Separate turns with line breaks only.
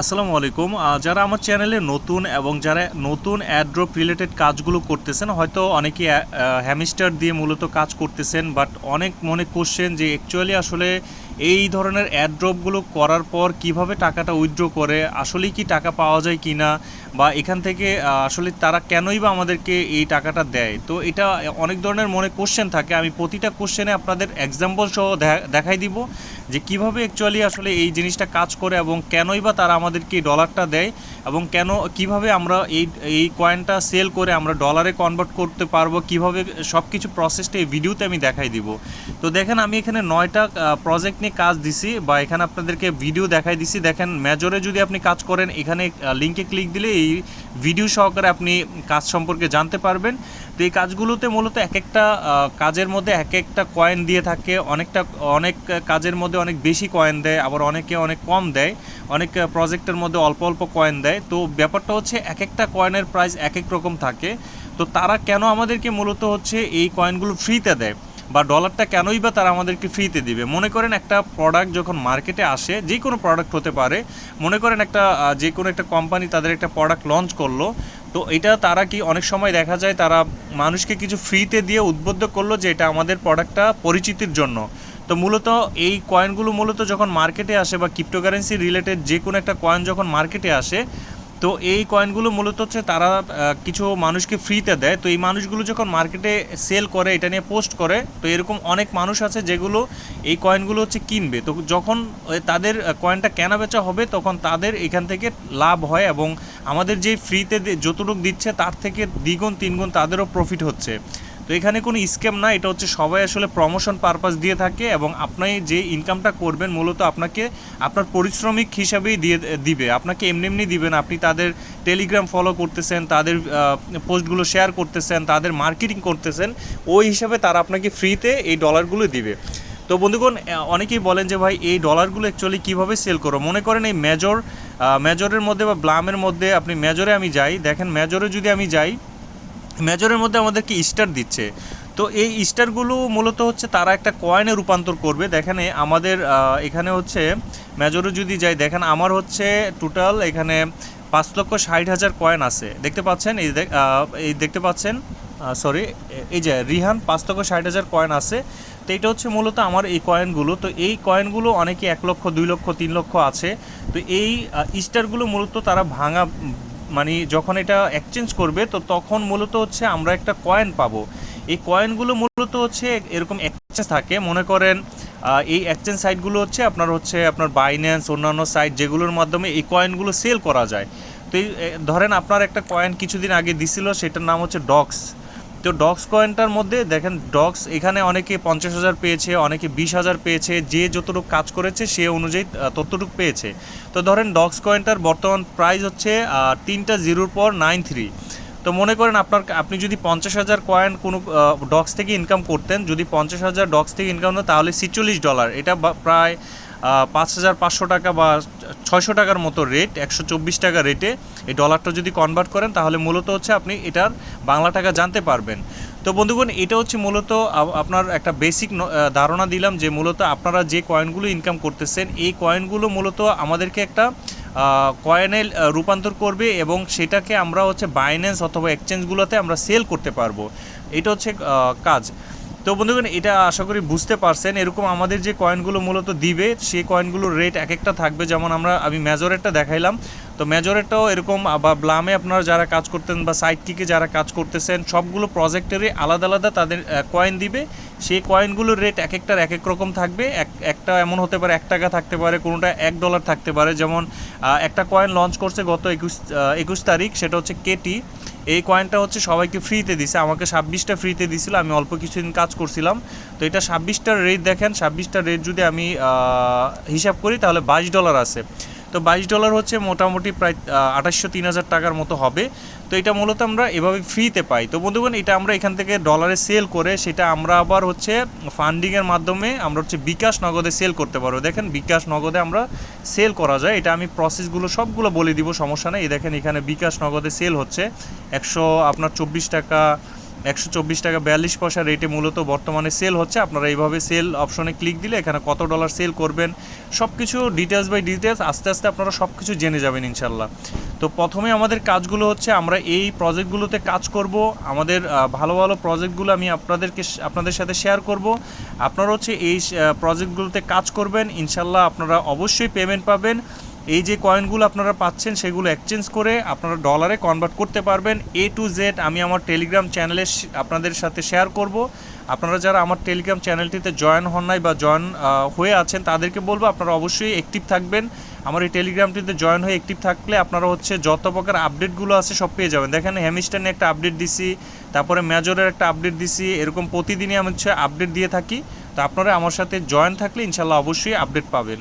আসসালামু আলাইকুম। যারা আমার চ্যানেলে নতুন এবং যারা নতুন অ্যাড্রপ রিলেটেড কাজগুলো করতেছেন, হয়তো অনেকে হ্যামিস্টার দিয়ে মূলত কাজ করতেছেন বাট অনেক মনে কোশ্চেন যে অ্যাকচুয়ালি আসলে এই ধরনের অ্যাড্রপগুলো করার পর কীভাবে টাকাটা উইথড্র করে, আসলেই কি টাকা পাওয়া যায় কি না বা এখান থেকে আসলে তারা কেনই বা আমাদেরকে এই টাকাটা দেয়? তো এটা অনেক ধরনের মনে কোশ্চেন থাকে। আমি প্রতিটা কোশ্চেনে আপনাদের এক্সাম্পল সহ দেখাই দিব যে কীভাবে অ্যাকচুয়ালি আসলে এই জিনিসটা কাজ করে এবং কেনই বা তারা আমাদেরকে ডলারটা দেয় এবং কেন, কীভাবে আমরা এই এই কয়েনটা সেল করে আমরা ডলারে কনভার্ট করতে পারব, কীভাবে সব কিছু প্রসেসটা এই ভিডিওতে আমি দেখাই দিব। তো দেখেন, আমি এখানে নয়টা প্রজেক্ট নিয়ে কাজ দিছি বা এখানে আপনাদেরকে ভিডিও দেখাই দিছি। দেখেন মেজরে যদি আপনি কাজ করেন, এখানে লিঙ্কে ক্লিক দিলে এই ভিডিও সহকারে আপনি কাজ সম্পর্কে জানতে পারবেন। তো এই কাজগুলোতে মূলত এক একটা কাজের মধ্যে এক একটা কয়েন দিয়ে থাকে। অনেকটা, অনেক কাজের মধ্যে অনেক বেশি কয়েন দেয়, আবার অনেকে অনেক কম দেয়। অনেক প্রজেক্টের মধ্যে অল্প অল্প কয়েন দেয়। তো ব্যাপারটা হচ্ছে এক একটা কয়েনের প্রাইস এক এক রকম থাকে। তো তারা কেন আমাদেরকে মূলত হচ্ছে এই কয়েনগুলো ফ্রিতে দেয়? বা ডলারটা কেনই বা তারা আমাদেরকে ফ্রিতে দিবে? মনে করেন একটা প্রোডাক্ট যখন মার্কেটে আসে, যে কোনো প্রোডাক্ট হতে পারে, মনে করেন একটা যে কোনো একটা কোম্পানি তাদের একটা প্রোডাক্ট লঞ্চ করল, তো এটা তারা কি অনেক সময় দেখা যায় তারা মানুষকে কিছু ফ্রিতে দিয়ে উদ্বুদ্ধ করল যে এটা আমাদের প্রোডাক্টটা পরিচিতির জন্য। তো মূলত এই কয়েনগুলো মূলত যখন মার্কেটে আসে বা ক্রিপ্টোকারেন্সি রিলেটেড যে কোনো একটা কয়েন যখন মার্কেটে আসে তো এই কয়েনগুলো মূলত হচ্ছে তারা কিছু মানুষকে ফ্রিতে দেয়। তো এই মানুষগুলো যখন মার্কেটে সেল করে, এটা নিয়ে পোস্ট করে, তো এরকম অনেক মানুষ আছে যেগুলো এই কয়েনগুলো হচ্ছে কিনবে। তো যখন তাদের কয়েনটা কেনা বেচা হবে, তখন তাদের এখান থেকে লাভ হয় এবং আমাদের যে ফ্রিতে যতটুকু দিচ্ছে, তার থেকে দ্বিগুণ, তিনগুণ তাদেরও প্রফিট হচ্ছে। তো এখানে কোনো স্ক্যাম না, এটা হচ্ছে সবাই আসলে প্রমোশন পারপাস দিয়ে থাকে এবং আপনি যে ইনকামটা করবেন মূলত আপনাকে আপনার পরিশ্রমিক হিসাবেই দিয়ে দিবে। আপনাকে এমনি এমনি দিবেন আপনি তাদের টেলিগ্রাম ফলো করতেছেন, তাদের পোস্টগুলো শেয়ার করতেছেন, তাদের মার্কেটিং করতেছেন, ওই হিসাবে তারা আপনাকে ফ্রিতে এই ডলারগুলো দিবে। তো বন্ধুগণ অনেকেই বলেন যে ভাই, এই ডলারগুলো অ্যাকচুয়ালি কীভাবে সেল করো মনে করেন এই মেজর মেজরের মধ্যে বা ব্লামের মধ্যে আপনি মেজরে আমি যাই, দেখেন মেজরে যদি আমি যাই মেজরের মধ্যে আমাদেরকে স্টার দিচ্ছে। তো এই স্টারগুলো মূলত হচ্ছে তারা একটা কয়েনে রূপান্তর করবে। দেখেন, আমাদের এখানে হচ্ছে মেজরে যদি যাই, দেখেন আমার হচ্ছে টোটাল এখানে পাঁচ লক্ষ ষাট হাজার কয়েন আছে। দেখতে পাচ্ছেন? এই এই দেখতে পাচ্ছেন? সরি এই যে রিহান, পাঁচ লক্ষ ষাট হাজার কয়েন আছে। তো এটা হচ্ছে মূলত আমার এই কয়েনগুলো তো এই কয়েনগুলো অনেকে এক লক্ষ, দুই লক্ষ, তিন লক্ষ আছে। তো এই স্টারগুলো মূলত তারা ভাঙা মানে যখন এটা এক্সচেঞ্জ করবে, তো তখন মূলত হচ্ছে আমরা একটা কয়েন পাবো। এই কয়েনগুলো মূলত হচ্ছে এরকম এক্সচেঞ্জ থাকে। মনে করেন এই এক্সচেঞ্জ সাইটগুলো হচ্ছে আপনার হচ্ছে আপনার বাইন্যান্স অন্যান্য সাইট যেগুলোর মাধ্যমে এই কয়েনগুলো সেল করা যায়। তো এই ধরেন আপনার একটা কয়েন কিছুদিন আগে দিছিল, সেটার নাম হচ্ছে ডক্স তো ডক্স কয়েনটার মধ্যে দেখেন ডক্স এখানে অনেকে পঞ্চাশ হাজার পেয়েছে, অনেকে বিশ হাজার পেয়েছে, যে যতটুকু কাজ করেছে সে অনুযায়ী ততটুকু পেয়েছে। তো ধরেন ডক্স কয়েনটার বর্তমান প্রাইস হচ্ছে তিনটা জিরোর পর নাইন থ্রি। তো মনে করেন আপনার, আপনি যদি পঞ্চাশ হাজার কয়েন কোনো ডক্স থেকে ইনকাম করতেন, যদি পঞ্চাশ হাজার ডক্স থেকে ইনকাম হতো, তাহলে ছিচল্লিশ ডলার। এটা প্রায় পাঁচ হাজার পাঁচশো টাকা বা ছয়শো টাকার মতো রেট, একশো চব্বিশ টাকা রেটে। এই ডলারটা যদি কনভার্ট করেন, তাহলে মূলত হচ্ছে আপনি এটার বাংলা টাকা জানতে পারবেন। তো বন্ধুগণ, এটা হচ্ছে মূলত আপনার একটা বেসিক ধারণা দিলাম যে মূলত আপনারা যে কয়েনগুলো ইনকাম করতেছেন, এই কয়েনগুলো মূলত আমাদেরকে একটা কয়েনে রূপান্তর করবে এবং সেটাকে আমরা হচ্ছে বাইন্যান্স অথবা এক্সচেঞ্জগুলোতে আমরা সেল করতে পারব। এটা হচ্ছে কাজ। তো বন্ধুগণ, এটা আশা করি বুঝতে পারছেন। এরকম আমাদের যে কয়েনগুলো মূলত দিবে, সেই কয়েনগুলোর রেট এক একটা থাকবে। যেমন আমরা, আমি মেজরেটটা দেখাইলাম। তো মেজরেটটাও এরকম, বা ব্লামে আপনারা যারা কাজ করতেন বা সাইটটিকে যারা কাজ করতেছেন, সবগুলো প্রজেক্টেরই আলাদা আলাদা তাদের কয়েন দিবে। সেই কয়েনগুলোর রেট এক একটার এক এক রকম থাকবে। এক, একটা এমন হতে পারে এক টাকা থাকতে পারে, কোনোটা এক ডলার থাকতে পারে। যেমন একটা কয়েন লঞ্চ করছে গত একুশ একুশ তারিখ, সেটা হচ্ছে কেটি এই কয়েনটা হচ্ছে সবাইকে ফ্রিতে দিছে, আমাকে ছাব্বিশটা ফ্রিতে দিছিল, আমি অল্প কিছুদিন কাজ করছিলাম। তো এটা ছাব্বিশটার রেট দেখেন, ছাব্বিশটার রেট যদি আমি হিসাব করি, তাহলে বাইশ ডলার আছে। তো বাইশ ডলার হচ্ছে মোটামুটি প্রায় আঠাশশো তিন হাজার টাকার মতো হবে। তো এটা মূলত আমরা এভাবে ফ্রিতে পাই। তো বন্ধুগণ, এটা আমরা এখান থেকে ডলারে সেল করে সেটা আমরা আবার হচ্ছে ফান্ডিংয়ের মাধ্যমে আমরা হচ্ছে বিকাশ নগদে সেল করতে পারব। দেখেন বিকাশ নগদে আমরা সেল করা যায়। এটা আমি প্রসেসগুলো সবগুলো বলে দিব, সমস্যা নেই। দেখেন এখানে বিকাশ নগদে সেল হচ্ছে। একশো আপনার চব্বিশ টাকা একশো চব্বিশ টাকা বিয়াল্লিশ পয়সা রেটে মূলত বর্তমানে সেল হচ্ছে। আপনারা এইভাবে সেল অপশনে ক্লিক দিলে এখানে কত ডলার সেল করবেন সব কিছু ডিটেলস বাই ডিটেলস আস্তে আস্তে আপনারা সব কিছু জেনে যাবেন ইনশাল্লাহ তো প্রথমে আমাদের কাজগুলো হচ্ছে আমরা এই প্রজেক্টগুলোতে কাজ করব। আমাদের ভালো ভালো প্রজেক্টগুলো আমি আপনাদেরকে আপনাদের সাথে শেয়ার করব। আপনারা হচ্ছে এই প্রজেক্টগুলোতে কাজ করবেন। ইনশাল্লাহ আপনারা অবশ্যই পেমেন্ট পাবেন। এই যে কয়েনগুলো আপনারা পাচ্ছেন, সেগুলো এক্সচেঞ্জ করে আপনারা ডলারে কনভার্ট করতে পারবেন। এ টু জেড আমি আমার টেলিগ্রাম চ্যানেলে আপনাদের সাথে শেয়ার করব। আপনারা যারা আমার টেলিগ্রাম চ্যানেলটিতে জয়েন হন নাই বা জয়েন হয়ে আছেন, তাদেরকে বলব আপনারা অবশ্যই অ্যাক্টিভ থাকবেন। আমার এই টেলিগ্রামটিতে জয়েন হয়ে অ্যাক্টিভ থাকলে আপনারা হচ্ছে যত প্রকার আপডেটগুলো আছে সব পেয়ে যাবেন। দেখেন হ্যামিস্টানে একটা আপডেট দিছি, তারপরে মেজরের একটা আপডেট দিছি, এরকম প্রতিদিনই আমি হচ্ছে আপডেট দিয়ে থাকি। তো আপনারা আমার সাথে জয়েন থাকলে ইনশাল্লাহ অবশ্যই আপডেট পাবেন।